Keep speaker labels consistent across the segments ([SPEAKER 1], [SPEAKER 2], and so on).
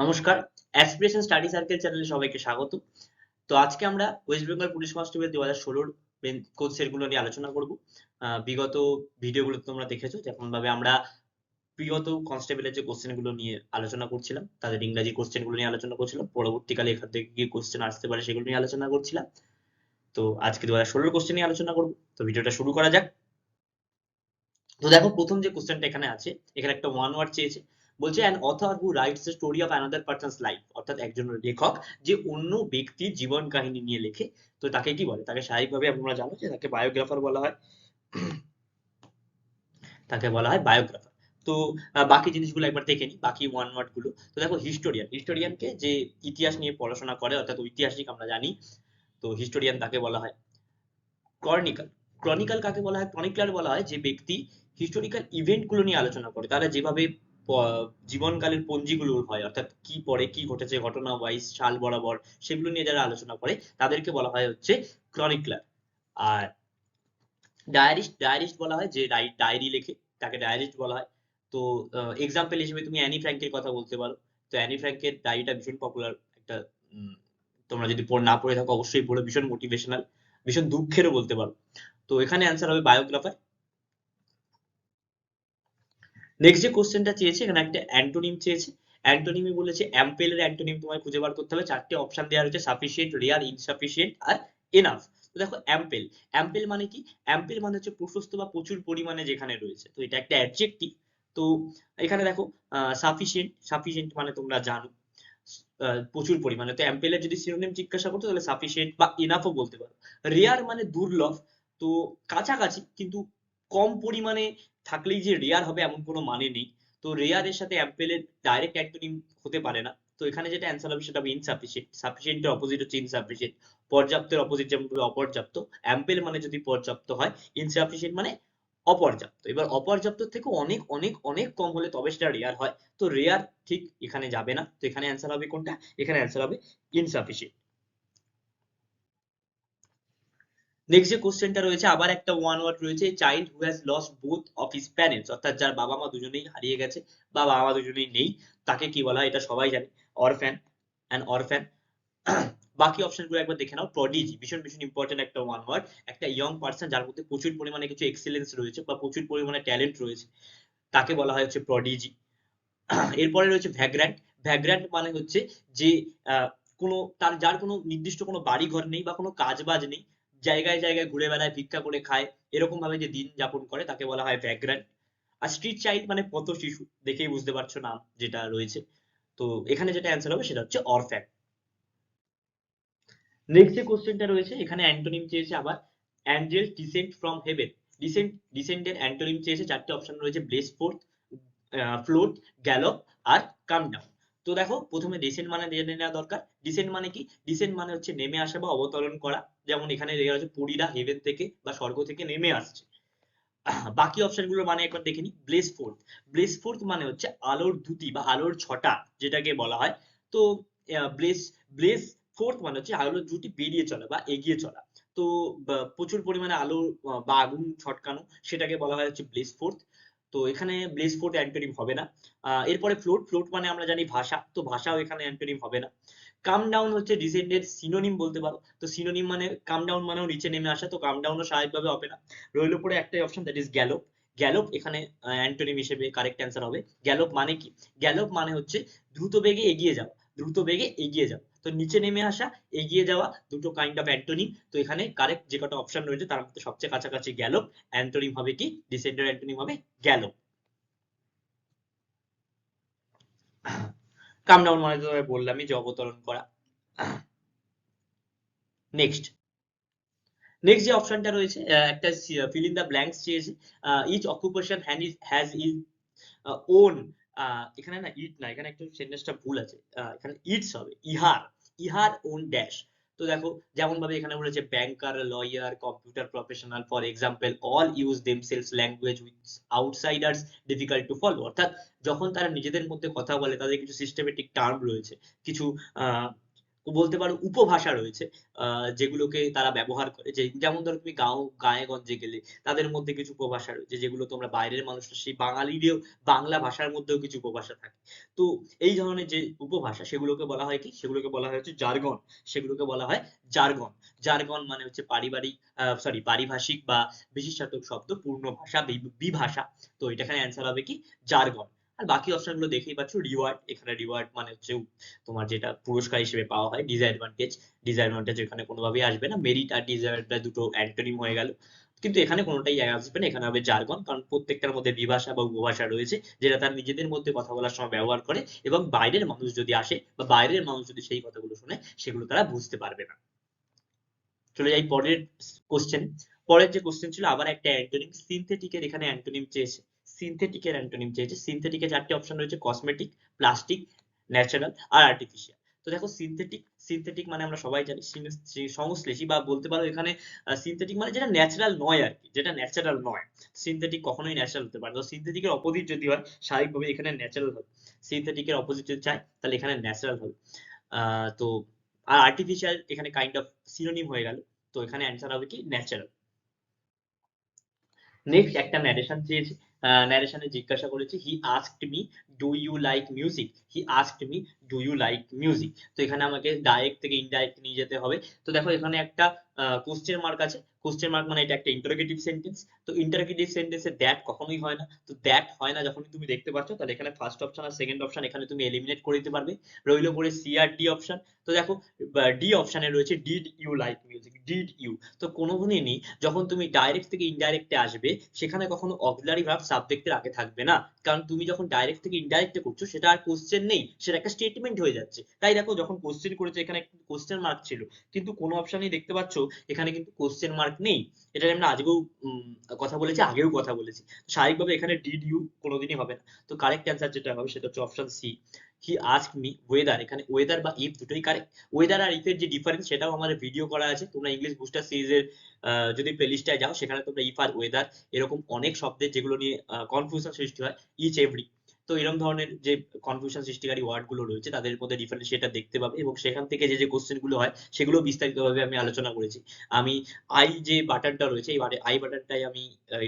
[SPEAKER 1] নমস্কার। Aspiration study circle চ্যানেলে সবাইকে স্বাগত। তো আজকে আমরা ওয়েস্ট বেঙ্গল পুলিশ কনস্টেবল দু হাজার ষোলোর কোর্সেরগুলো নিয়ে আলোচনা করব। বিগত ভিডিওগুলো তোমরা দেখেছ যেমন ভাবে আমরা বিগত কনস্টেবলের যে কোশ্চেনগুলো নিয়ে আলোচনা করছিলাম, তাদের ইংরাজি কোশ্চেনগুলো নিয়ে আলোচনা করছিলাম, পরবর্তীকালে এখান থেকে কি কোশ্চেন আসতে পারে সেগুলো নিয়ে আলোচনা করছিলাম। তো আজকে দু হাজার ষোলোর কোশ্চেন নিয়ে আলোচনা করব। তো ভিডিওটা শুরু করা যাক। তো দেখো, প্রথম যে কোশ্চেনটা এখানে আছে, এখানে একটা ওয়ান ওয়ার্ড চেয়েছে। বলছে an author who writes the story of another person's life অর্থাৎ একজন লেখক, যে অন্য ব্যক্তির জীবন কাহিনী নিয়ে লেখে। তো তাকে কি বলে? তাকে স্বাভাবিকভাবে আমরা জানো যে তাকে বায়োগ্রাফার বলা হয়। তাকে বলা হয় বায়োগ্রাফার তো বাকি জিনিসগুলো একবার দেখে নি বাকি ওয়ান ওয়ার্ডগুলো। তো দেখো হিস্টোরিয়ান হিস্টোরিয়ানকে যে ইতিহাস নিয়ে পড়াশোনা করে, অর্থাৎ ঐতিহাসিক আমরা জানি, তো হিস্টোরিয়ান তাকে বলা হয় ক্রনিকাল ক্রনিকাল কাকে বলা হয়? ক্রনিকলার বলা হয় যে ব্যক্তি হিস্টোরিক্যাল ইভেন্টগুলো নিয়ে আলোচনা করে। তারা যেভাবে জীবনকালের পঞ্জিগুলো হয়, অর্থাৎ কি পরে কি ঘটেছে, ঘটনা ওয়াইজ সাল বরাবর, সেগুলো নিয়ে যারা আলোচনা করে, তাদেরকে বলা হয় হচ্ছে ক্রনিকলার আর ডায়ারিস্ট ডায়ারিস্ট বলা হয়, যে ডায়েরি লেখে, তাকে ডায়ারিস্ট বলা হয়। তো এক্সাম্পল হিসেবে তুমি অ্যানি ফ্র্যাঙ্কের কথা বলতে পারো। তো অ্যানি ফ্র্যাঙ্কের ডায়েরিটা ভীষণ পপুলার একটা তোমরা যদি না পড়ে থাকো, অবশ্যই পড়ো, ভীষণ মোটিভেশনাল ভীষণ দুঃখেরও বলতে পারো। তো এখানে অ্যান্সার হবে বায়োগ্রাফার নেক্সট যে কোশ্চেনটা চেয়েছে, এখানে একটা অ্যান্টোনিম চেয়েছে। অ্যান্টোনিমি বলেছে অ্যাম্পেলের অ্যান্টোনিম তোমায় খুঁজে বার করতে হবে। চারটে অপশন দেওয়া রয়েছে সাফিসিয়েন্ট রেয়ার ইনসাফিসিয়েন্ট আর এনাফ তো দেখো অ্যাম্পেল অ্যাম্পেল মানে কি? অ্যাম্পেল মানে হচ্ছে প্রশস্ত বা প্রচুর পরিমাণে যেখানে রয়েছে। তো এটা একটা অ্যাডজেক্টিভ তো এখানে দেখো সাফিসিয়েন্ট সাফিসিয়েন্ট মানে তোমরা জানো। প্রচুর পরিমাণে। তো অ্যাম্পেলের যদি সিনোনিম জিজ্ঞাসা করতো, তাহলে সাফিসিয়েন্ট বা ইনাফও বলতে পারো। রেয়ার মানে দুর্লভ। তো কাছাকাছি, কিন্তু কম পরিমাণে থাকলেই যে রেয়ার হবে এমন কোনো মানে নেই। তো রেয়ারের সাথে অ্যাম্পেলের ডাইরেক্ট অ্যান্টোনিম হতে পারে না। তো এখানে যেটা অ্যান্সার হবে সেটা হবে ইনসাফিসিয়েন্ট সাফিসিয়েন্টের অপোজিট হচ্ছে ইনসাফিসিয়েন্ট পর্যাপ্তের অপোজিট যেমন অপর্যাপ্ত। অ্যাম্পেল মানে যদি পর্যাপ্ত হয় ইনসাফিসিয়েন্ট মানে অপর্যাপ্ত। এবার অপর্যাপ্ত থেকে অনেক অনেক অনেক কম হলে তবে সেটা রেয়ার হয়। তো রেয়ার ঠিক এখানে যাবে না। তো এখানে অ্যান্সার হবে কোনটা? এখানে অ্যান্সার হবে ইনসাফিসিয়েন্ট নেক্সট যে কোশ্চেনটা রয়েছে, আবার একটা ওয়ান ওয়ার্ড রয়েছে child who has lost both of his parents অর্থাৎ যার বাবা মা দুজনেই হারিয়ে গেছে বা বাবা মা দুজনেই নেই, তাকে কি বলা হয়? এটা সবাই জানে। অরফ্যান অ্যান্ড অরফ্যান বাকি অপশনগুলো একবার দেখে নাও। প্রডিজি ভীষণ ভীষণ ইম্পর্টেন্ট একটা ওয়ান ওয়ার্ড একটা ইয়ং পার্সন যার মধ্যে প্রচুর পরিমাণে কিছু এক্সেলেন্স রয়েছে বা প্রচুর পরিমাণে ট্যালেন্ট রয়েছে, তাকে বলা হয় হচ্ছে প্রডিজি এরপরে রয়েছে ভ্যাগ্র্যান্ট ভ্যাগ্র্যান্ট মানে হচ্ছে যে কোনো, তার, যার কোনো নির্দিষ্ট কোনো বাড়ি ঘর নেই বা কোনো কাজ বাজ নেই জায়গায় জায়গায় ঘুরে বেড়ায়, ভিক্ষা করে খায়, এরকম ভাবে যে দিন যাপন করে তাকে বলা হয় ভ্যাগ্রান্ট আর স্ট্রিট চাইল্ড মানে পথ শিশু, দেখেই বুঝতে পারছ নাম যেটা রয়েছে। তো এখানে যেটা অ্যান্সার হবে সেটা হচ্ছে অরফ্যান নেক্সট যে কোশ্চেনটা রয়েছে, এখানে অ্যান্টোনিম চেয়েছে আবার angel descent from heaven descent ডিসেন্টের antonym চেয়েছে চারটে অপশন রয়েছে ব্লেস ফোর্থ ফ্লোট গ্যালপ আর কাম ডাউন তো দেখো, প্রথমে ডিসেন্ট মানে জেনে নেওয়া দরকার। ডিসেন্ট মানে কি? ডিসেন্ট মানে হচ্ছে নেমে আসা বা অবতরণ করা। যেমন এখানে লেখা আছে পুরীরা হেভেন থেকে বা স্বর্গ থেকে নেমে আসছে। বাকি অপশনগুলো মানে একবার দেখে নি ব্লেস ফোর্থ ব্লেস ফোর্থ মানে হচ্ছে আলোর দুটি বা আলোর ছটা, যেটাকে বলা হয়। তো ব্লেস ব্লেস ফোর্থ মানে হচ্ছে আলোর দুটি বেরিয়ে চলা বা এগিয়ে চলা। তো প্রচুর পরিমাণে আলো বা আগুন ছটকানো, সেটাকে বলা হয় হচ্ছে ব্লেস ফোর্থ তো এখানে ব্লেস ফোর্ট অ্যান্টোনিম হবে না। এরপরে ফ্লোট ফ্লোট মানে আমরা জানি ভাষা, তো ভাষাও এখানে অ্যান্টোনিম হবে না। কাম ডাউন হচ্ছে ডিসেন্ডের সিনোনিম বলতে পারো। তো সিনোনিম মানে কাম ডাউন মানেও নিচে নেমে আসা, তো কাম ডাউনও স্বাভাবিকভাবে হবে না। রইল পরে একটাই option that is gallop gallop এখানে অ্যান্টোনিম হিসেবে কারেক্ট অ্যান্সার হবে। গ্যালোপ মানে কি? গ্যালোপ মানে হচ্ছে দ্রুত বেগে এগিয়ে যাওয়া। দ্রুত বেগে এগিয়ে যাওয়া। তো নিচে নেমে আসা, এগিয়ে যাওয়া, দুটো কাইন্ড অফ অ্যান্টোনিম তো এখানে কারেক্ট যে কটা অপশন রয়েছে, তার মধ্যে সবচেয়ে কাছাকাছি গ্যালোপ অ্যান্টোনিম হবে কি? ডিসেন্ডের অ্যান্টোনিম হবে গ্যালোপ কাম ডাউন মানে তো বললামই যে অবতরণ করা। নেক্সট নেক্সট যে অপশনটা রয়েছে একটা ফিল ইন দ্য ব্ল্যাঙ্কস চেয়েছে each occupation has is own এখানে না ইট না, এখানে একটা সেন্টেন্সটা ভুল আছে। এখানে ইটস হবে, ইহার ইহার ওন ড্যাশ তো দেখো যেমন ভাবে এখানে বলেছে banker lawyer computer professional for example all use themselves language with outsiders difficult to follow অর্থাৎ যখন তারা নিজেদের মধ্যে কথা বলে, তাদের কিছু সিস্টেমেটিক টার্ম রয়েছে। কিছু বলতে পারো উপভাষা রয়েছে যেগুলোকে তারা ব্যবহার করে। যে যেমন ধরো তুমি গাঁও গাঁয়ে গঞ্জে গেলে তাদের মধ্যে কিছু উপভাষা রয়েছে, যেগুলো তোমরা বাইরের মানুষরা সেই বাঙালিরও বাংলা ভাষার মধ্যেও কিছু উপভাষা থাকে। তো এই ধরনের যে উপভাষা, সেগুলোকে বলা হয় কি? সেগুলোকে বলা হয় হচ্ছে জার্গন। সেগুলোকে বলা হয় জার্গন। জার্গন মানে হচ্ছে পারিবারিক সরি পারিভাষিক বা বিশিষ্টাত্মক শব্দ, পূর্ণ ভাষা বিভাষা। তো এটা এখানে অ্যান্সার হবে কি? জার্গন। আর বাকি অপশনগুলো দেখেই পাচ্ছ রিওয়ার্ড এখানে রিওয়ার্ড মানে হচ্ছে তোমার যেটা পুরস্কার হিসেবে পাওয়া হয় ডিসঅ্যাডভান্টেজ ডিসঅ্যাডভান্টেজ এখানে কোনোভাবেই আসবে না মেরিট আর ডিসঅ্যাডভান্টেজ দুটো অ্যান্টোনিম হয়ে গেল। কিন্তু এখানে কোনোটাই আসবে না, এখানে হবে জার্গন কারণ প্রত্যেকটার মধ্যে বিভাষা বা উপভাষা রয়েছে, যেটা তার নিজেদের মধ্যে কথা বলার সময় ব্যবহার করে এবং বাইরের মানুষ যদি আসে বা বাইরের মানুষ যদি সেই কথাগুলো শুনে, সেগুলো তারা বুঝতে পারবে না। চলে যাই পরের কোশ্চেন পরের যে কোশ্চেন ছিল, আবার একটা অ্যান্টোনিম সিনথেটিকের এখানে অ্যান্টোনিম চেয়েছে। সিনথেটিকের অ্যান্টোনিম চেয়েছে সিনথেটিকে চারটি অপশন রয়েছে কসমেটিক প্লাস্টিক ন্যাচারাল আর আর্টিফিশিয়াল তো দেখো সিনথেটিক সিনথেটিক মানে আমরা সবাই জানি সংশ্লেষী বা বলতে পারো এখানে সিনথেটিক মানে যেটা ন্যাচারাল নয় আর কি, যেটা ন্যাচারাল নয়। সিনথেটিক কখনোই ন্যাচারাল হতে পারে তো সিনথেটিকের অপোজিট যদি হয়, স্বাভাবিকভাবে এখানে ন্যাচারাল হবে। সিনথেটিকের অপোজিট যদি চাই, তাহলে এখানে ন্যাচারাল হবে। তো, আর আর্টিফিশিয়াল এখানে কাইন্ড অফ সিনোনিম হয়ে গেল। তো এখানে অ্যান্সার হবে কি? ন্যাচারাল নেক্সট একটা ন্যারেশন চেয়েছে। ন্যারেশনে জিজ্ঞাসা করেছি he asked me do you like music he asked me do you like music তো এখানে আমাকে ডাইরেক্ট থেকে ইনডাইরেক্ট নিয়ে যেতে হবে। তো দেখো এখানে একটা কোশ্চেন মার্ক আছে। কোশ্চেন মার্ক মানে এটা একটা ইন্টারোগেটিভ সেন্টেন্স তো ইন্টারোগেটিভ সেন্টেন্সে দ্যাট কখনোই হয় না। তো দ্যাট হয় না যখন তুমি দেখতে পাচ্ছ, তাহলে এখানে ফার্স্ট অপশন আর সেকেন্ড অপশন এখানে তুমি এলিমিনেট করে দিতে পারবে। রইল পরে সি আর ডি অপশন তো দেখো ডি অপশনে রয়েছে did you like music did you তো কোনো দিনই যখন তুমি ডাইরেক্ট থেকে ইনডাইরেক্টে আসবে, সেখানে কখনো অক্সিলারি ভার্ব সাবজেক্টের আগে থাকবে না। কারণ তুমি যখন ডাইরেক্ট থেকে ইনডাইরেক্টে করছ, সেটা আর কোশ্চেন নেই, সেটা একটা স্টেটমেন্ট হয়ে যাচ্ছে। তাই দেখো, যখন কোশ্চেন করেছে, এখানে কোশ্চেন মার্ক ছিল। কিন্তু কোনো অপশনেই দেখতে পাচ্ছ, এখানে কিন্তু কোশ্চেন মার্ক নেই। এটা আমরা আজকেও কথা বলেছি, আগেও কথা বলেছি। স্বাভাবিকভাবে এখানে ডিড ইউ কোনোদিনই হবে না। তো কারেক্ট অ্যান্সার যেটা হবে, সেটা হচ্ছে option C he ask me whether এখানে ওয়েদার বা ইফ দুটোই কারেক্ট ওয়েদার আর ইফের যে ডিফারেন্স সেটাও আমার ভিডিও করা আছে। তোমরা ইংলিশ বুস্টার সিরিজের যদি প্লেলিস্টে যাও, সেখানে তোমরা ইফ আর ওয়েদার এরকম অনেক শব্দের যেগুলো নিয়ে কনফিউশন সৃষ্টি হয় ইচ এভরি তো এরকম ধরনের যে কনফিউশন সৃষ্টিকারী ওয়ার্ডগুলো রয়েছে, তাদের মধ্যে ডিফারেন্স সেটা দেখতে পাবে এবং সেখান থেকে যে যে কোশ্চেনগুলো হয়, সেগুলো বিস্তারিতভাবে আমি আলোচনা করেছি। আমি আই যে বাটনটা রয়েছে, এই আই বাটনটাই আমি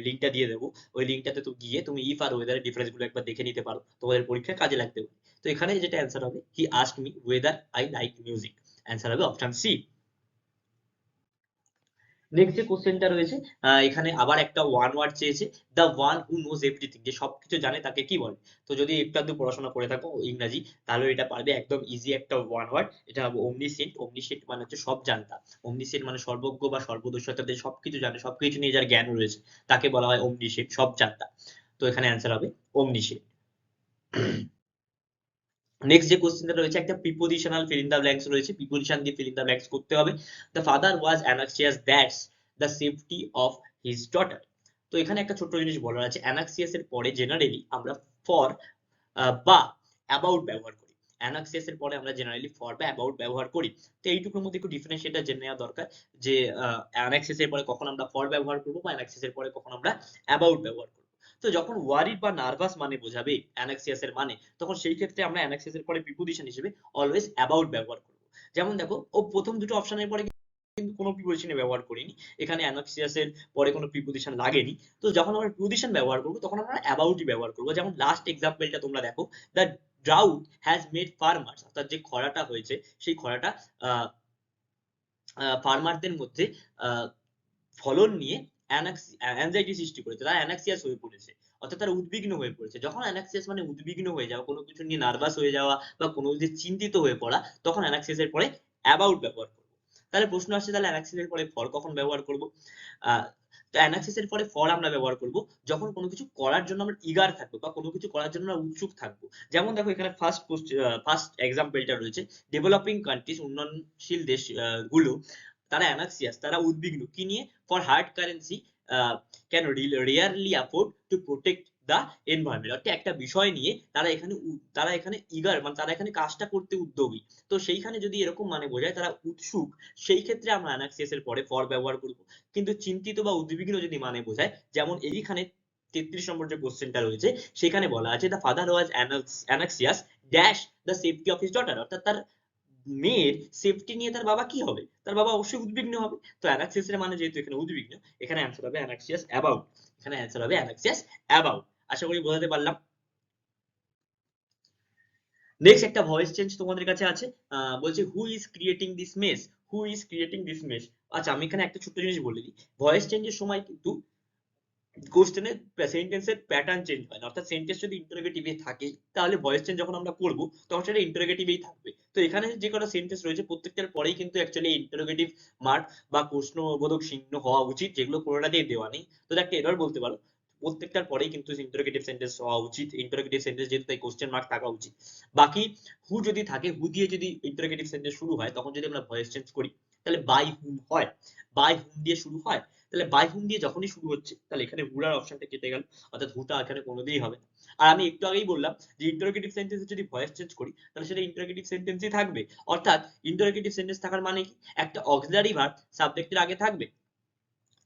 [SPEAKER 1] লিঙ্কটা দিয়ে দেবো। ওই লিঙ্কটাতে তো গিয়ে তুমি ইফ আর ওয়েদারের ডিফারেন্সগুলো একবার দেখে নিতে পারো। তোমাদের পরীক্ষায় কাজে লাগতে পারে। তো এখানে যেটা অ্যান্সার হবে he ask me whether I like music answer হবে অপশন সি নেক্সট যে কোশ্চেনটা রয়েছে এখানে আবার একটা ওয়ান ওয়ার্ড চেয়েছে the one who knows everything যে সবকিছু জানে তাকে কি বলে। তো যদি একটু আধটু পড়াশোনা করে থাকো ইংরাজি, তাহলে এটা পারবে একদম ইজি একটা ওয়ান ওয়ার্ড এটা হবে অমনিসেন্ট অমনিসেন্ট মানে হচ্ছে সব জানতা। অমনিসেন্ট মানে সর্বজ্ঞ বা সর্বদর্শতা যে সবকিছু জানে, সবকিছু নিয়ে যার জ্ঞান রয়েছে, তাকে বলা হয় অমনিসেন্ট সব জানতা। তো এখানে অ্যান্সার হবে অমনিসেন্ট নেক্সট যে কোশ্চেনটা রয়েছে, একটা prepositional fill in the blanks রয়েছে প্রিপোজিশন দিয়ে ফিল ইন দ্য ব্ল্যাঙ্কস করতে হবে। The father was anxious that's the safety of his daughter তো এখানে একটা ছোট্ট জিনিস বলার আছে অ্যানাক্সিয়াস এর পরে জেনারেলি আমরা ফর বা অ্যাবাউট ব্যবহার করি। অ্যানাক্সিয়াস এর পরে আমরা জেনারেলি ফর বা অ্যাবাউট ব্যবহার করি। তো এইটুকুর মধ্যে একটু ডিফারেন্সিয়েটটা জেনে নেওয়া দরকার যে অ্যানাক্সিয়াস এর পরে কখন আমরা ফর ব্যবহার করব বা অ্যানাক্সিয়াস এর পরে কখন আমরা অ্যাবাউট ব্যবহার করব। তো যখন ওয়ারিড বা নার্ভাস মানে বোঝাবে অ্যানাক্সিয়াস এর মানে তখন সেই ক্ষেত্রে আমরা অ্যানাক্সিয়াস এর পরে প্রিপোজিশন হিসেবে অলওয়েজ অ্যাবাউট ব্যবহার করব। যেমন দেখো, ও প্রথম দুটো অপশনের পরে কিন্তু কোনো প্রিপোজিশনে ব্যবহার করিনি, এখানে অ্যানাক্সিয়াস এর পরে কোনো প্রিপোজিশন লাগেনি। তো যখন আমরা প্রিপোজিশন ব্যবহার করব, তখন আমরা অ্যাবাউটই ব্যবহার করব। যেমন লাস্ট এক্সাম্পলটা তোমরা দেখো the drought has made farmers অর্থাৎ যে খরাটা হয়েছে, সেই খরাটা ফার্মারদের মধ্যে ফলন নিয়ে অ্যাংজাইটি সৃষ্টি করেছে, তারা অ্যানাক্সিয়াস হয়ে পড়েছে। অর্থাৎ তারা উদ্বিগ্ন হয়ে পড়েছে। যখন অ্যানাক্সিয়াস মানে উদ্বিগ্ন হয়ে যাওয়া, কোনো কিছু নিয়ে নার্ভাস হয়ে যাওয়া বা কোনো কিছু চিন্তিত হয়ে পড়া, তখন অ্যানাক্সিয়াসের পরে অ্যাবাউট ব্যবহার করব। তাহলে প্রশ্ন আসছে, তাহলে অ্যানাক্সিসের পরে ফর কখন ব্যবহার করব? তো অ্যানাক্সিসের পরে ফর আমরা ব্যবহার করব যখন কোনো কিছু করার জন্য আমরা ইগার থাকব বা কোনো কিছু করার জন্য আমরা উৎসুক থাকব। যেমন দেখো, এখানে ফার্স্ট ফার্স্ট এক্সাম্পলটা রয়েছে। ডেভেলপিং কান্ট্রিজ উন্নয়নশীল দেশগুলো তারা অ্যানাক্সিয়াস তারা উদ্বিগ্ন। কি নিয়ে? For hard currency can rarely afford to protect the environment অর্থাৎ একটা বিষয় নিয়ে তারা এখানে তারা এখানে ইগার মানে তারা এখানে কাজটা করতে উদ্যোগী। তো সেইখানে যদি এরকম মানে বোঝায়, তারা উৎসুক, সেই ক্ষেত্রে আমরা অ্যানাক্সিয়াস এর পরে ফর ব্যবহার করব। কিন্তু চিন্তিত বা উদ্বিগ্ন যদি মানে বোঝায়, যেমন এইখানে তেত্রিশ নম্বর যে কোশ্চেনটা রয়েছে, সেখানে বলা আছে the father was anxious dash the safety of his daughter অর্থাৎ তার মেয়ের সেফটি নিয়ে তার বাবা কি হবে? তার বাবা অবশ্যই উদ্বিগ্ন হবে। তো অ্যানাক্সিয়াস এর মানে যেহেতু এখানে উদ্বিগ্ন, এখানে অ্যান্সার হবে অ্যানাক্সিয়াস অ্যাবাউট এখানে অ্যান্সার হবে অ্যানাক্সিয়াস অ্যাবাউট আশা করি বোঝাতে পারলাম। নেক্সট একটা ভয়েস চেঞ্জ তোমাদের কাছে আছে। বলছে who is creating this mess who is creating this mess আচ্ছা আমি এখানে একটা ছোট্ট জিনিস বলে দিই। ভয়েস চেঞ্জের সময় কিন্তু কোশ্চেনের সেন্টেন্সের প্যাটার্ন চেঞ্জ হয় না। অর্থাৎ সেন্টেন্স যদি ইন্টারোগেটিভে থাকে, তাহলে ভয়েস চেঞ্জ যখন আমরা করব, তখন সেটা ইন্টারোগেটিভেই থাকবে। তো এখানে যে সেন্টেন্স রয়েছে, প্রত্যেকটার পরেই কিন্তু অ্যাকচুয়ালি ইন্টারোগেটিভ মার্ক বা প্রশ্নবোধক চিহ্ন হওয়া উচিত, যেগুলো কোনোটা দিয়ে দেওয়া নেই। তো একটা এরর বলতে পারো, প্রত্যেকটার পরেই কিন্তু ইন্টারোগেটিভ সেন্টেন্স হওয়া উচিত ইন্টারোগেটিভ সেন্টেন্স যেহেতু তাই কোশ্চেন মার্ক থাকা উচিত। বাকি হু যদি থাকে হু দিয়ে যদি ইন্টারোগেটিভ সেন্টেন্স শুরু হয়, তখন যদি আমরা ভয়েস চেঞ্জ করি তাহলে বাই হুম হয়? বাই হুম দিয়ে শুরু হয়? তাহলে বাই হুম দিয়ে যখনই শুরু হচ্ছে, তাহলে এখানে হুরার অপশনটা কেটে গেল। অর্থাৎ হুটা এখানে কোনোদিনই হবে না। আর আমি একটু আগেই বললাম যে ইন্টারোগেটিভ সেন্টেন্সে যদি ভয়েস চেঞ্জ করি, তাহলে সেটা ইন্টারোগেটিভ সেন্টেন্সই থাকবে। অর্থাৎ ইন্টারোগেটিভ সেন্টেন্স থাকার মানে কি? একটা অক্সিলারি ভার্ব সাবজেক্টের আগে থাকবে।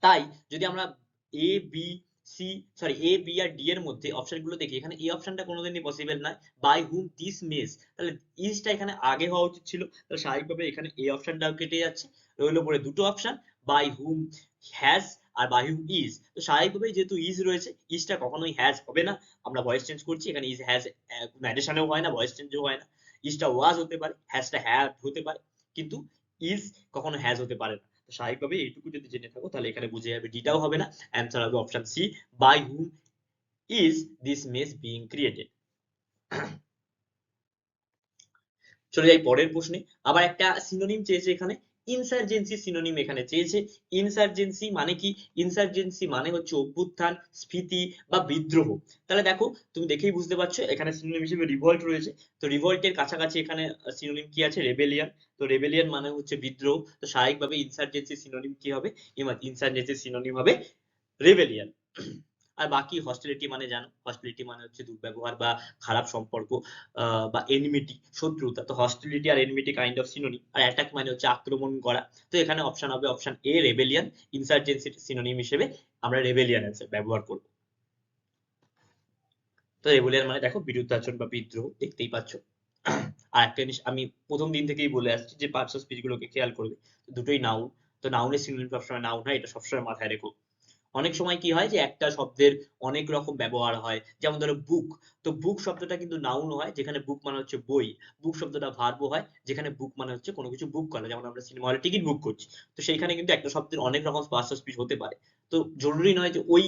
[SPEAKER 1] তাই যদি আমরা A B C sorry A B R D এর মধ্যে অপশনগুলো দেখি। এখানে এই অপশনটা কোনোদিনই পসিবল নয়। বাই হুম দিস মেস তাহলে ইজটা এখানে আগে হওয়া উচিত ছিল। তাহলে স্বাভাবিকভাবে এখানে এই অপশনটাও কেটে যাচ্ছে। রইল পরে দুটো অপশন বাই হুম হ্যাজ আর বাই হুম ইজ তো স্বাভাবিকভাবেই যেহেতু ইজ রয়েছে ইজটা কখনোই হ্যাজ হবে না। আমরা ভয়েস চেঞ্জ করছি, এখানে ইজ হ্যাজ অ্যাডিশনেও হয় না ভয়েস চেঞ্জও হয় না। ইজটা ওয়াজ হতে পারে হ্যাজটা হ্যাভ হতে পারে। কিন্তু ইজ কখনো হ্যাজ হতে পারে না। তো স্বাভাবিকভাবে এইটুকু যদি জেনে থাকো, তাহলে এখানে বুঝে যাবে ডিটাও হবে না অ্যান্সার হবে option C by whom is this mess being created চলে যাই পরের প্রশ্নে, আবার একটা সিনোনিম চেয়েছে এখানে ইনসার্জেন্সি সিনোনিম এখানে চেয়েছে। ইনসার্জেন্সি মানে কি? ইনসার্জেন্সি মানে হচ্ছে অভ্যুত্থান, স্ফীতি বা বিদ্রোহ। তাহলে দেখো, তুমি দেখেই বুঝতে পারছ, এখানে সিনোনিম হিসেবে রিভল্ট রয়েছে। তো রিভল্টের কাছাকাছি এখানে সিনোনিম কি আছে? রেবেলিয়ান তো রেবেলিয়ান মানে হচ্ছে বিদ্রোহ। তো স্বাভাবিকভাবে ইনসার্জেন্সি সিনোনিম কি হবে? ইনসার্জেন্সি সিনোনিম হবে রেবেলিয়ান আর বাকি হস্টিলিটি মানে জানো হস্টিলিটি মানে হচ্ছে দুর্ব্যবহার বা খারাপ সম্পর্ক বা এনিমিটি শত্রুতা। তো হস্টিলিটি আর এনিমিটি কাইন্ড অফ সিনোনিম আর অ্যাটাক মানে হচ্ছে আক্রমণ করা। তো এখানে অপশন হবে option A rebellion insurgency synonym হিসেবে আমরা রেবেলিয়ান অ্যান্সার ব্যবহার করব। তো রেবেলিয়ান মানে দেখো বিরুদ্ধাচরণ বা বিদ্রোহ, দেখতেই পাচ্ছ। আর একটা জিনিস, আমি প্রথম দিন থেকেই বলে আসছি যে পার্টস অফ স্পিচ গুলোকে খেয়াল করবে। দুটোই নাউন তো নাউনের সিনোনিম সবসময় নাউন হয়, এটা সবসময় মাথায় রেখো। অনেক সময় কি হয় যে একটা শব্দের অনেক রকম ব্যবহার হয়। যেমন ধরো বুক তো বুক শব্দটা কিন্তু নাউন হয়, যেখানে বুক মানে হচ্ছে বই। বুক শব্দটা ভার্ব হয়, যেখানে বুক মানে হচ্ছে কোনো কিছু বুক করা। যেমন আমরা সিনেমা হলে টিকিট বুক করছি। তো সেইখানে কিন্তু একটা শব্দের অনেক রকম পার্টস অফ হতে পারে। তো জরুরি নয় যে ওই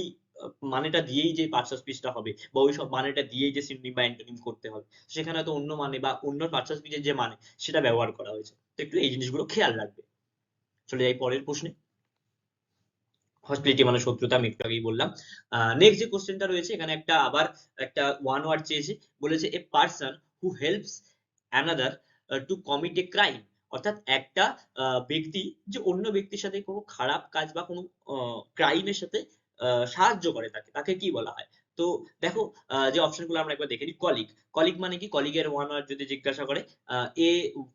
[SPEAKER 1] মানেটা দিয়েই যে পার্টস অফ হবে, বা ওই সব মানেটা দিয়েই যে সিনোনিম বা অ্যান্টোনিম করতে হবে। সেখানে হয়তো অন্য মানে বা অন্য পার্টস অফ যে মানে সেটা ব্যবহার করা হয়েছে। তো একটু এই জিনিসগুলো খেয়াল রাখবে। চলে যাই পরের প্রশ্নে। হস্পিটালিটি মানে শত্রুতা, আমি একটু আগেই বললাম। নেক্সট যে কোশ্চেনটা রয়েছে, এখানে একটা আবার একটা ওয়ান ওয়ার্ড চেয়েছে। বলেছে a person who helps another to commit a crime অর্থাৎ একটা ব্যক্তি যে অন্য ব্যক্তির সাথে কোনো খারাপ কাজ বা কোনো ক্রাইমের সাথে সাহায্য করে তাকে। তাকে কি বলা হয়? তো দেখো যে অপশনগুলো আমরা একবার দেখে নিই কলিগ কলিগ মানে কি? কলিগের ওয়ান ওয়ার্ড যদি জিজ্ঞাসা করে a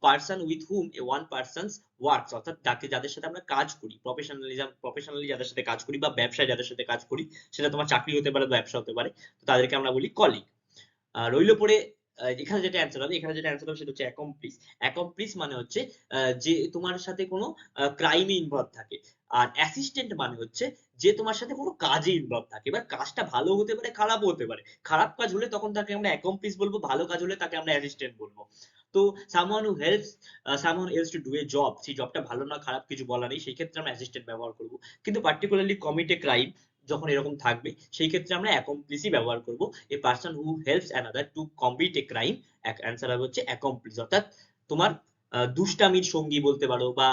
[SPEAKER 1] person with whom a one persons works অর্থাৎ যাকে, যাদের সাথে আমরা কাজ করি প্রফেশনালিজম প্রফেশনালি যাদের সাথে কাজ করি বা ব্যবসায় যাদের সাথে কাজ করি, সেটা তোমার চাকরি হতে পারে, ব্যবসা হতে পারে, তো তাদেরকে আমরা বলি কলিগ রইল পরে এখানে যেটা অ্যান্সার হবে, এখানে যেটা অ্যান্সার হবে সেটা হচ্ছে অ্যাকমপ্লিস অ্যাকমপ্লিস মানে হচ্ছে যে তোমার সাথে কোনো ক্রাইমে ইনভলভ থাকে। আর অ্যাসিস্ট্যান্ট মানে হচ্ছে যে তোমার সাথে কোনো কাজে ইনভলভ থাকে এবার কাজটা ভালো হতে পারে খারাপও হতে পারে। খারাপ কাজ হলে তখন তাকে আমরা অ্যাকমপ্লিস বলব, ভালো কাজ হলে তাকে আমরা অ্যাসিস্ট্যান্ট বলব। তো someone who helps someone else to do a job সেই জবটা ভালো না, খারাপ কিছু বলা নেই, সেই ক্ষেত্রে আমরা অ্যাসিস্ট্যান্ট ব্যবহার করব। কিন্তু পার্টিকুলারলি কমিট ক্রাইম যখন এরকম থাকবে, সেই ক্ষেত্রে আমরা অ্যাকমপ্লিসই ব্যবহার করব। A person who helps another to commit a crime answer হবে হচ্ছে অ্যাকমপ্লিস অর্থাৎ তোমার দুষ্টামির সঙ্গী বলতে পারো বা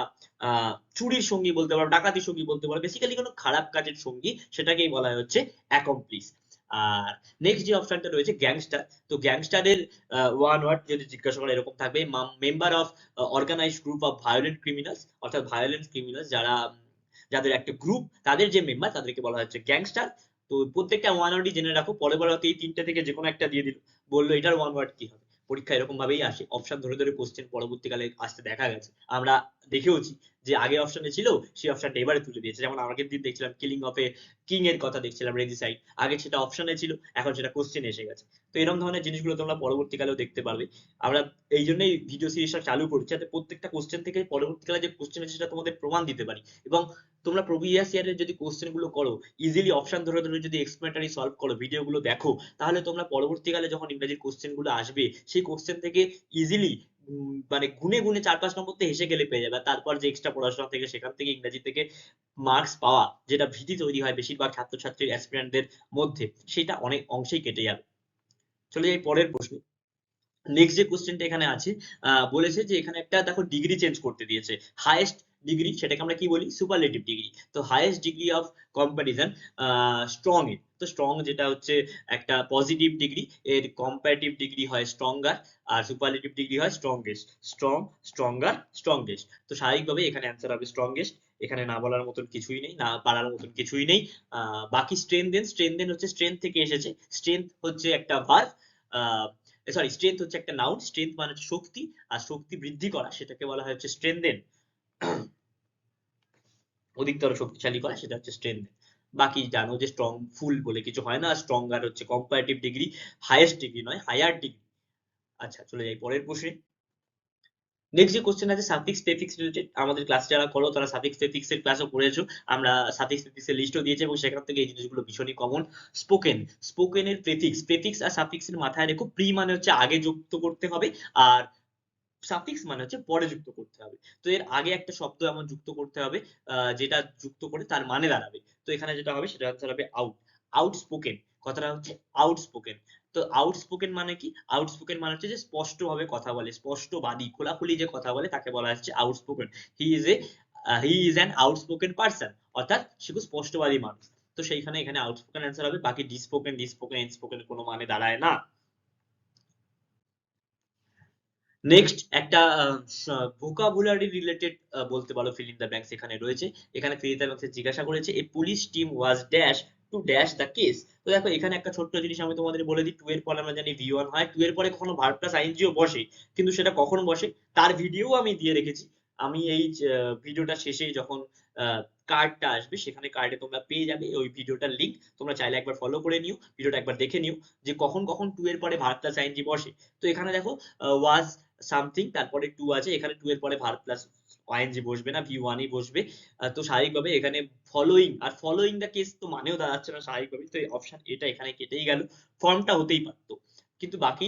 [SPEAKER 1] চুরির সঙ্গী বলতে পারো, ডাকাতির সঙ্গী বলতে পারো বেসিক্যালি কোনো খারাপ কাজের সঙ্গী সেটাকেই বলা হচ্ছে অ্যাকমপ্লিস আর নেক্সট যে অপশনটা রয়েছে গ্যাংস্টার তো গ্যাংস্টারের ওয়ান ওয়ার্ড যদি জিজ্ঞাসা করে এরকম থাকবে member of organize group of violent criminals অর্থাৎ ভায়োলেন্ট ক্রিমিনালস যারা, যাদের একটা গ্রুপ তাদের যে মেম্বার তাদেরকে বলা হচ্ছে গ্যাংস্টার তো প্রত্যেকটা ওয়ান ওয়ার্ডই জেনে রাখো, পরে পরে এই তিনটে থেকে যে কোনো একটা দিয়ে দিল। বলল এটার ওয়ান ওয়ার্ড কি হবে? পরীক্ষা এরকম ভাবেই আসে। অপশন ধরে ধরে কোশ্চেন পরবর্তীকালে আসতে দেখা গেছে। আমরা দেখেওছি যে আগে অপশনে ছিল, সেই অপশনটা এবারে তুলে দিয়েছে। যেমন আগের দিন দেখছিলাম কিলিং অফ এ কিং এর কথা দেখছিলাম রেজিসাইড আগে সেটা অপশনে ছিল, এখন সেটা কোশ্চেন এসে গেছে। তো এরকম ধরনের জিনিসগুলো তোমরা পরবর্তীকালেও দেখতে পারবে। আমরা এই জন্যই ভিডিও সিরিজটা চালু করছি, যাতে প্রত্যেকটা কোশ্চেন থেকে পরবর্তীকালে যে কোশ্চেন আছে সেটা তোমাদের প্রমাণ দিতে পারি। এবং তোমরা প্রিভিয়াস ইয়ারের যদি কোশ্চেনগুলো করো ইজিলি অপশন ধরে ধরে যদি এক্সপ্লেনারি সলভ করো ভিডিও গুলো দেখো, তাহলে তোমরা পরবর্তীকালে যখন ইংরেজির কোশ্চেনগুলো আসবে, সেই কোশ্চেন থেকে ইজিলি মানে গুনে গুনে চার পাঁচ নম্বর তো হেসে গেলে পেয়ে যাবে। তারপর যে এক্সট্রা পড়াশোনা থেকে, সেখান থেকে ইংরেজি থেকে মার্কস পাওয়া, যেটা ভীতি তৈরি হয় বেশিরভাগ ছাত্রছাত্রীর অ্যাসপিরেন্টদের মধ্যে, সেটা অনেক অংশেই কেটে যাবে। চলে যাই পরের প্রশ্ন। নেক্সট যে কোশ্চেনটা এখানে আছে বলেছে যে এখানে একটা, দেখো ডিগ্রি চেঞ্জ করতে দিয়েছে। হাইয়েস্ট ডিগ্রি সেটাকে আমরা কি বলি? সুপারলেটিভ ডিগ্রি তো highest degree of comparison strong এর। তো স্ট্রং যেটা হচ্ছে একটা পজিটিভ ডিগ্রি এর কম্পারেটিভ ডিগ্রি হয় স্ট্রঙ্গার আর সুপারলেটিভ ডিগ্রি হয় স্ট্রংগেস্ট স্ট্রং স্ট্রঙ্গার স্ট্রংগেস্ট তো স্বাভাবিকভাবে এখানে অ্যান্সার হবে স্ট্রংগেস্ট এখানে না বলার মতন কিছুই নেই, না পারার মতন কিছুই নেই। বাকি স্ট্রেনদেন স্ট্রেনদেন হচ্ছে স্ট্রেংথ থেকে এসেছে। স্ট্রেংথ হচ্ছে একটা ভার্ব সরি স্ট্রেংথ হচ্ছে একটা নাউন স্ট্রেংথ মানে হচ্ছে শক্তি, আর শক্তি বৃদ্ধি করা, সেটাকে বলা হয় হচ্ছে স্ট্রেনদেন অধিকতর শক্তিশালী করা, সেটা হচ্ছে স্ট্রেংথ বাকি জানো যে স্ট্রং ফুল বলে কিছু হয় না স্ট্রঙ্গার হচ্ছে কম্পারেটিভ ডিগ্রি হাইয়েস্ট ডিগ্রি নয় হায়ার ডিগ্রি আচ্ছা চলে যাই পরের প্রশ্নে। নেক্সট যে কোশ্চেন আছে সাফিক্স প্রেফিক্স রিলেটেড আমাদের ক্লাস যারা করো, তারা সাফিক্স প্রেফিক্স এর ক্লাসও করেছ। আমরা সাফিক্স প্রেফিক্স এর লিস্টও দিয়েছি এবং সেখান থেকে এই জিনিসগুলো ভীষণই কমন স্পোকেন স্পোকেন এর প্রেফিক্স প্রেফিক্স আর সাফিক্স এর মাথায় রেখো প্রি মানে হচ্ছে আগে যুক্ত করতে হবে, আর সাফিক্স মানে হচ্ছে পরে যুক্ত করতে হবে। তো এর আগে একটা শব্দ এমন যুক্ত করতে হবে যেটা যুক্ত করে তার মানে দাঁড়াবে। তো এখানে যেটা হবে, সেটা আনসার হবে আউট আউট স্পোকেন কথাটা হচ্ছে আউট স্পোকেন তো আউট স্পোকেন মানে কি? আউট স্পোকেন মানে হচ্ছে যে স্পষ্ট ভাবে কথা বলে, স্পষ্টবাদী, খোলাখুলি যে কথা বলে তাকে বলা হচ্ছে outspoken he is a he is an outspoken person অর্থাৎ সে খুব স্পষ্টবাদী মানুষ। তো সেইখানে এখানে আউট স্পোকেন অ্যান্সার হবে, বাকি ডিস্পোকেন ডিস্পোকেন ইনস্পোকেন কোনো মানে দাঁড়ায় না। নেক্সট একটা ভোকাবুলারি রিলেটেড বলতে পারো ফিল ইন দ্য ব্ল্যাঙ্কস এখানে রয়েছে। এখানে ফিল ইন দ্য ব্ল্যাঙ্কস জিজ্ঞাসা করেছে a police team was dash to dash the case তো দেখো, এখানে একটা ছোট্ট জিনিস আমি তোমাদের বলে দিই টু এর পরে আমরা জানি ভি ওয়ান হয়। টু এর পরে কখনো ভার্ব প্লাস আইএনজিও বসে, কিন্তু সেটা কখন বসে? তার ভিডিও আমি দিয়ে রেখেছি। আমি এই ভিডিওটা শেষে যখন কার্ডটা আসবে, সেখানে কার্ডে তোমরা পেয়ে যাবে ওই ভিডিওটার লিঙ্ক তোমরা চাইলে একবার ফলো করে নিও ভিডিওটা একবার দেখে নিও যে কখন কখন টু এর পরে ভার্ব প্লাস আইএনজি বসে। তো এখানে দেখো ওয়াজ সামথিং তারপরে টু আছে, এখানে টু এর পরে ভার্ব প্লাস আইএনজি বসবে না ভি ওয়ানই বসবে। তো স্বাভাবিকভাবে এখানে ফলোইং আর ফলোইং দ্য কেস তো মানেও দাঁড়াচ্ছে না স্বাভাবিকভাবে তো অপশন এটা এখানে কেটেই গেল ফর্মটা হতেই পারতো। কিন্তু বাকি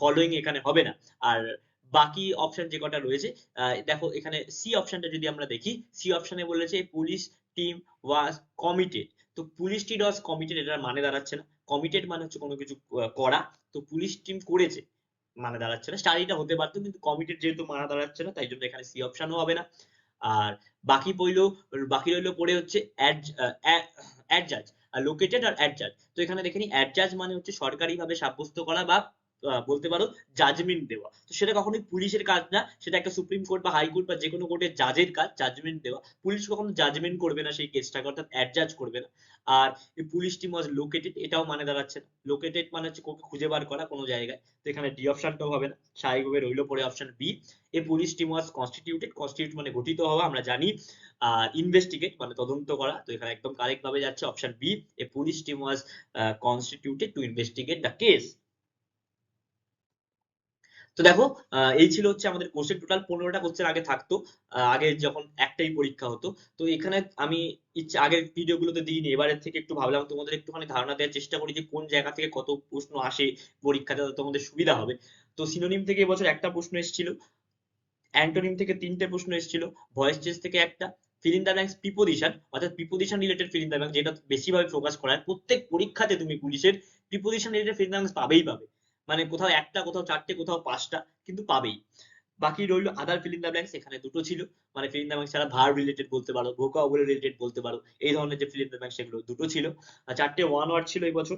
[SPEAKER 1] ফলোইং এখানে হবে না। আর বাকি অপশন যে কটা রয়েছে দেখো এখানে সি অপশনটা যদি আমরা দেখি সি অপশনে বলেছে পুলিশ টিম ওয়াজ কমিটেড তো পুলিশ টিম ওয়াজ কমিটেড এটার মানে দাঁড়াচ্ছে না। কমিটেড মানে হচ্ছে কোনো কিছু করা। তো পুলিশ টিম করেছে। মানে দাঁড়াচ্ছে না। স্টাডিটা হতে পারতো কিন্তু কমিটেড যেহেতু মানা দাঁড়াচ্ছে না, তাই জন্য এখানে সি অপশনও হবে না। আর বাকি পড়ল, বাকি রইল পড়ে হচ্ছে অ্যাডজাজ আর লোকেটেড আর অ্যাডজাজ তো এখানে দেখে নি অ্যাডজাজ মানে হচ্ছে সরকারিভাবে সাব্যস্ত করা বা বলতে পারো জাজমেন্ট দেওয়া। তো সেটা কখনোই পুলিশের কাজ না, সেটা একটা সুপ্রিম কোর্ট বা হাইকোর্ট বা যে কোনো কোর্টের জাজের কাজ জাজমেন্ট দেওয়া। পুলিশ কখনো জাজমেন্ট করবে না সেই কেসটাকে অর্থাৎ অ্যাডজাজ করবে না। আর পুলিশ টিম ওয়াজ লোকেটেড এটাও মানে দাঁড়াচ্ছে না। লোকেটেড মানে হচ্ছে কাউকে খুঁজে বার করা কোনো জায়গায়। তো এখানে ডি অপশনটাও হবে না। স্বাভাবিকভাবে রইল পরে option B a police team was constituted constitute মানে গঠিত হওয়া, আমরা জানি। আর ইনভেস্টিগেট মানে তদন্ত করা, তো এখানে একদম কারেক্ট ভাবে যাচ্ছে option B a police team was constituted to investigate the case তো দেখো এই ছিল হচ্ছে আমাদের কোর্সের টোটাল পনেরোটা কোশ্চেন আগে থাকতো আগে যখন একটাই পরীক্ষা হতো। তো এখানে আমি ইচ্ছে, আগের ভিডিওগুলোতে দিইনি, এবারের থেকে একটু ভাবলাম তোমাদের একটুখানি ধারণা দেওয়ার চেষ্টা করি যে কোন জায়গা থেকে কত প্রশ্ন আসে পরীক্ষাতে তোমাদের সুবিধা হবে। তো সিনোনিম থেকে এবছর একটা প্রশ্ন এসেছিল অ্যান্টোনিম থেকে তিনটে প্রশ্ন এসেছিল ভয়েস চেস থেকে একটা ফিল ইন দ্য প্রিপোজিশন অর্থাৎ preposition related fill in blank যেটা বেশিভাবে ফোকাস করা হয় প্রত্যেক পরীক্ষাতে তুমি পুলিশের প্রিপোজিশন রিলেটেড ফিল ইন পাবেই পাবে। মানে কোথাও একটা, কোথাও চারটে, কোথাও পাঁচটা কিন্তু পাবেই। বাকি রইল আদার ফিল দ্য ব্ল্যাঙ্কস এখানে দুটো ছিল। মানে ফিল দ্য ব্ল্যাঙ্কস ছাড়া রিলেটেড বলতে পারো ভোকাবুলারি রিলেটেড বলতে পারো, এই ধরনের যে ফিল দ্য ব্ল্যাঙ্কস সেগুলো দুটো ছিল। চারটে ওয়ান ওয়ার্ড ছিল এই বছর।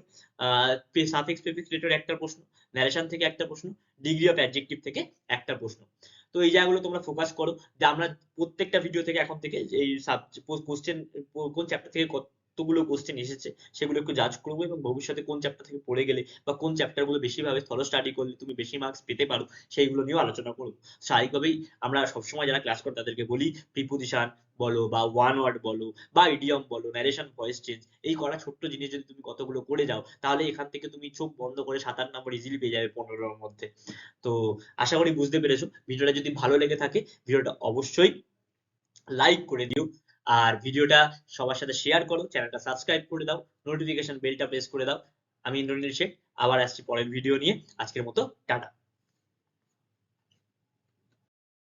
[SPEAKER 1] সাফিক্স প্রিফিক্স রিলেটেড একটা প্রশ্ন ন্যারেশন থেকে একটা প্রশ্ন ডিগ্রি অফ অ্যাডজেক্টিভ থেকে একটা প্রশ্ন। তো এই জায়গাগুলো তোমরা ফোকাস করো। যে আমরা প্রত্যেকটা ভিডিও থেকে এখন থেকে এই কোশ্চেন কোন চ্যাপ্টার থেকে কতগুলো কোশ্চেন এসেছে, সেগুলো একটু জাজ করব এবং ভবিষ্যতে কোন চ্যাপ্টার থেকে পড়ে গেলে বা কোন চ্যাপ্টারগুলো বেশিভাবে থরো স্টাডি করলে তুমি বেশি মার্কস পেতে পারো, সেইগুলো নিয়েও আলোচনা করব। স্বাভাবিকভাবেই আমরা সবসময় যারা ক্লাস করে তাদেরকে বলি প্রিপোজিশন বলো বা ওয়ান ওয়ার্ড বলো বা ইডিয়ম বলো ন্যারেশন ভয়েস চেঞ্জ এই করা ছোট্ট জিনিস যদি তুমি কতগুলো করে যাও, তাহলে এখান থেকে তুমি চোখ বন্ধ করে সাত আট নম্বর ইজিলি পেয়ে যাবে পনেরোর মধ্যে। তো আশা করি বুঝতে পেরেছ। ভিডিওটা যদি ভালো লেগে থাকে, ভিডিওটা অবশ্যই লাইক করে দিও। আর ভিডিওটা সবার সাথে শেয়ার করো চ্যানেলটা সাবস্ক্রাইব করে দাও নোটিফিকেশন বেলটা প্রেস করে দাও। আমি ইন্দ্রনীল শেখ, আবার আসছি পরের ভিডিও নিয়ে। আজকের মতো, টাটা।